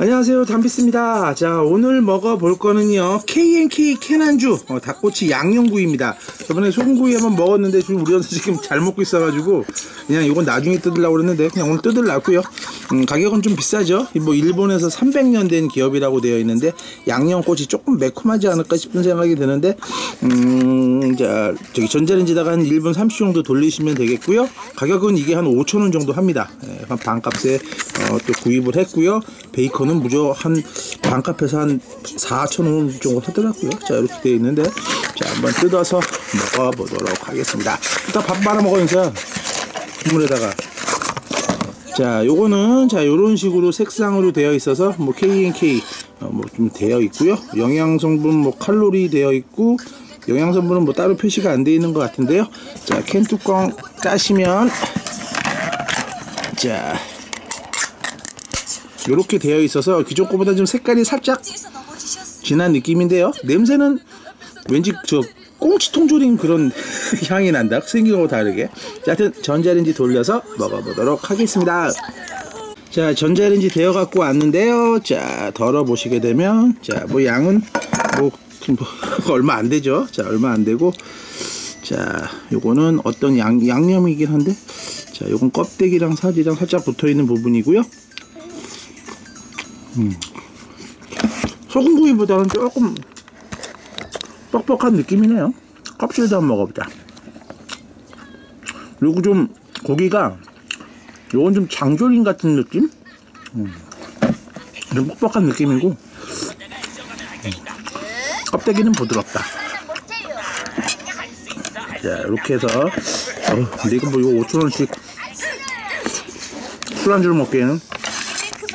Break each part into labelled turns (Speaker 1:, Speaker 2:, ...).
Speaker 1: 안녕하세요 담비스입니다. 자 오늘 먹어볼 거는요 K&K 캐난주 어, 닭꼬치 양념구이입니다. 저번에 소금구이 한번 먹었는데 지금 우리 연서 지금 잘 먹고 있어가지고 그냥 이건 나중에 뜯으려고 그랬는데 그냥 오늘 뜯으려고요. 음, 가격은 좀 비싸죠? 뭐 일본에서 300년 된 기업이라고 되어 있는데 양념꼬치 조금 매콤하지 않을까 싶은 생각이 드는데 음, 자 저기 전자레인지다가 한 1분 30초 정도 돌리시면 되겠고요 가격은 이게 한 5천원 정도 합니다 예, 한 반값에 어, 또 구입을 했고요 베이컨은 무려 한 반값에서 한 4,000원 정도 하더라고요. 자, 이렇게 되어 있는데, 자, 한번 뜯어서 먹어보도록 하겠습니다. 일단 밥 말아 먹으면서 국물에다가. 자, 요거는, 자, 요런 식으로 색상으로 되어 있어서, 뭐, K&K, 어, 뭐, 좀 되어 있고요. 영양 성분, 뭐, 칼로리 되어 있고, 영양성분은 뭐 따로 표시가 안 되어 있는 것 같은데요. 자, 캔 뚜껑 따시면, 자, 이렇게 되어 있어서 기존 거보다 좀 색깔이 살짝 진한 느낌인데요. 냄새는 왠지 저 꽁치 통조림 그런 향이 난다. 생긴 거하고 다르게. 자, 하여튼 전자레인지 돌려서 먹어보도록 하겠습니다. 자, 전자레인지 데워 갖고 왔는데요. 자, 덜어 보시게 되면 자, 뭐 양은 뭐, 뭐 얼마 안 되죠. 자, 얼마 안 되고 자, 요거는 어떤 양, 양념이긴 한데 자, 요건 껍데기랑 살이랑 살짝 붙어 있는 부분이고요. 소금구이보다는 조금 뻑뻑한 느낌이네요. 껍질도 한번 먹어보자. 그리고 좀 고기가 요건 좀 장조림 같은 느낌? 음. 좀 뻑뻑한 느낌이고 음. 껍데기는 부드럽다. 자 이렇게 해서 어, 근데 이거 뭐 이거 5천원씩 술안주로 먹기에는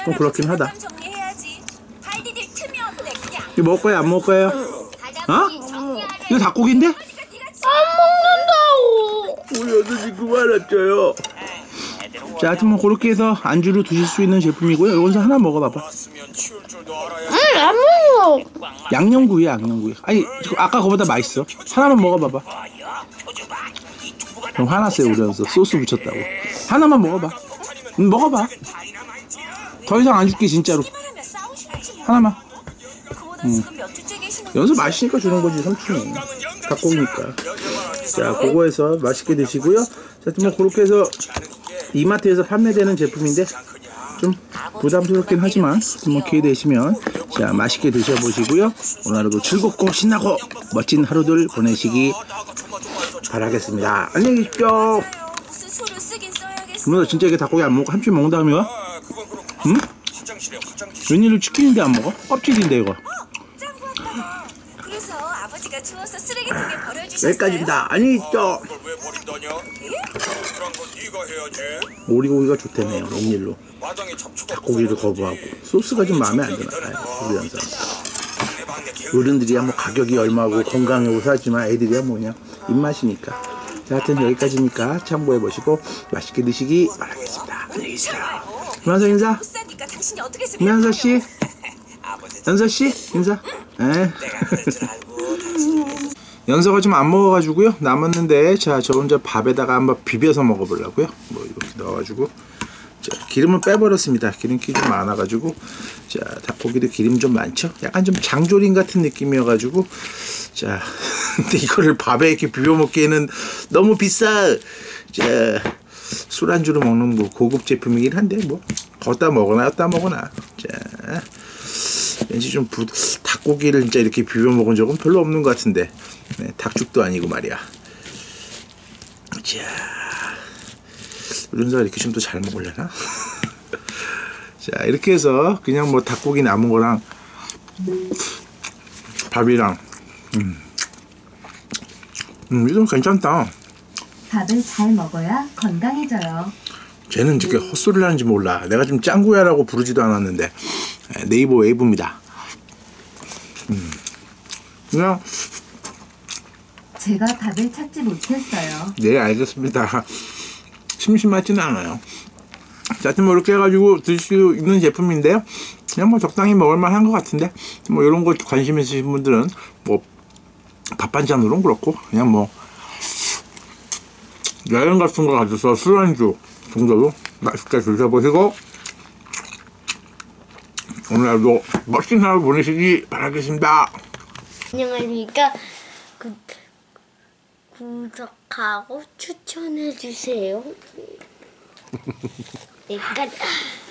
Speaker 1: 좀 그렇긴 하다. 이거 먹을 거야 안 먹을 거예요? 어? 이거 닭고기인데?
Speaker 2: 안 먹는다고.
Speaker 1: 우리 어머니 그만 했죠요. 자, 하여튼 뭐 그렇게 해서 안주로 드실 수 있는 제품이고요. 이건 하나 먹어봐봐.
Speaker 2: 응, 안 먹어.
Speaker 1: 양념구이야, 양념구이. 아니, 저 아까 그거보다 맛있어. 하나만 먹어봐봐. 그럼 화났어요, 우리 연서 소스 붙였다고. 하나만 먹어봐. 응, 먹어봐. 더 이상 안 줄게, 진짜로. 하나만. 연서 맛있으니까 주는 거지, 삼촌이. 닭고기니까. 자, 그거에서 맛있게 드시고요. 자, 뭐 그렇게 해서 이마트에서 판매되는 제품인데 좀 부담스럽긴 하지만 뭐 기회 되시면 자 맛있게 드셔보시고요. 오늘 하루도 즐겁고 신나고 멋진 하루들 보내시기 바라겠습니다. 안녕히 계십시오. 너 진짜 이게 닭고기 안 먹고 함께 먹는 다음이야? 응? 웬일로 치킨인데 안 먹어? 껍질인데 이거.
Speaker 3: 그래서 아버지가 주워서 쓰레기통에 버려주셨어요.
Speaker 1: 여기까지입니다. 안녕히 계십시오.
Speaker 4: 왜 버린다냐? 그런 거 네가 해야지.
Speaker 1: 오리고기가.
Speaker 4: 마당에 잡초가
Speaker 1: 고기를 거부하고. 소스가 좀 마음에 안 드나? 아이, 우리 연사. 어른들이야 뭐 가격이 얼마고 건강하고 사지만 애들이야 뭐냐? 입맛이니까. 자, 하여튼 여기까지니까 참고해 보시고 맛있게 드시기 바라겠습니다. 안녕히 계세요. 김한서 인사.
Speaker 3: 못 사니까 당신이 어떻게 쓰
Speaker 1: 김한서 씨. 연서 씨 인사. 에 연서가 좀 안 먹어가지고요 남았는데 자 저 혼자 밥에다가 한번 비벼서 먹어보려고요 뭐 이렇게 넣어가지고 자, 기름은 빼버렸습니다. 기름기 좀 많아가지고 자 닭고기도 기름 좀 많죠. 약간 좀 장조림 같은 느낌이어가지고 자 근데 이거를 밥에 이렇게 비벼 먹기에는 너무 비싸. 자 술안주로 먹는 뭐 고급 제품이긴 한데 뭐 걷다 먹거나 였다 먹거나 자 왠지 좀 부, 닭고기를 진짜 이렇게 비벼 먹은 적은 별로 없는 것 같은데 네, 닭죽도 아니고 말이야. 자. 우른사가 이렇게 좀 더 잘 먹으려나? 자 이렇게 해서 그냥 뭐 닭고기 남은 거랑 밥이랑 음, 음 이거 괜찮다
Speaker 5: 밥을 잘 먹어야 건강해져요.
Speaker 1: 쟤는 저게 헛소리를 하는지 몰라 내가 좀 짱구야라고 부르지도 않았는데 에, 네이버 웨이브입니다 음, 그냥
Speaker 5: 제가 밥을 찾지 못했어요.
Speaker 1: 네 알겠습니다 심심하지는 않아요 자, 하여튼 뭐 이렇게 해가지고 드실 수 있는 제품인데요. 그냥 뭐 적당히 먹을만 한것 같은데, 뭐 이런 거 관심 있으신 분들은 뭐밥한 잔으로는 그렇고, 그냥 뭐 여행 같은 거 가져서 술안주 정도로 맛있게 드셔보시고 오늘도 멋진 하루 보내시기 바라겠습니다.
Speaker 6: 안녕하십니까. 구, 구독하고 추천해주세요. 네, 끝.